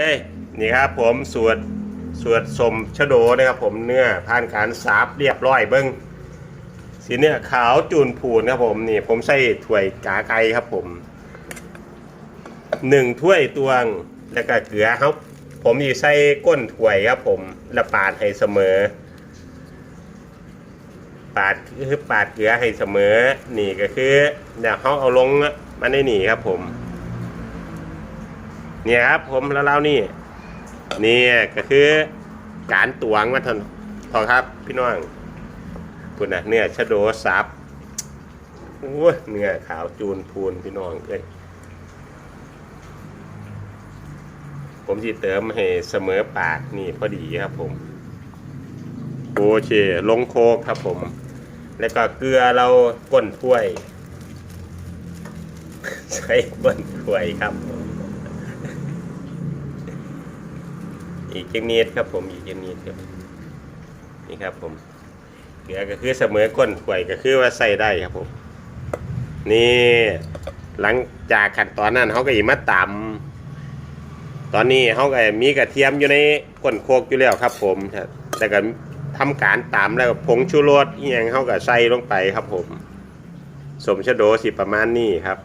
เอ้ยนี่ครับผมสวดสวดสมชโดนะครับผมเนื้อผ่านการสาบเรียบร้อยเบิ้งสีเนื้อขาวจูนผูนครับผมนี่ผมใส่ถ้วยกาไก่ครับผมหนึ่งถ้วยตวงแล้วก็เกลือครับ ผมอยู่ใส่ก้นถ้วยครับผมแล้วปาดให้เสมอ ปาดคือปาดเกลือให้เสมอ นี่ก็คือเดี๋ยวเขาเอาลงมาในนี่ครับผม เนี่ยครับผมแล้วเรานี่นี่ก็คือการตวงมาทนพอครับ พี่น้องคุณนะเนื้อชะโดซับโอ้เนื้อขาวจูนพูนพี่น้องเลยผมจะเติมให้เสมอปากนี่พอดีครับผม โอเค ลงโคกครับผม แล้วก็เกลือเราก้นถ้วย ใส่ก้นถ้วยครับผม อีกจังนิดครับผมอีกจังนิดครับนี่ครับผมเกลือก็คือเสมอก้นถ้วยก็คือว่าใส่ได้ครับผม นี่หลังจากขั้นตอนนั้นเขาก็อีมาตำตอนนี้เขาก็มีกระเทียมอยู่ในก้นโคกอยู่แล้วครับ ผมแต่ก็ทำการตำแล้วก็ผงชูรสอีหยังเขาก็ใส่ลงไปครับผม สมชะโดสิประมาณนี้ครับ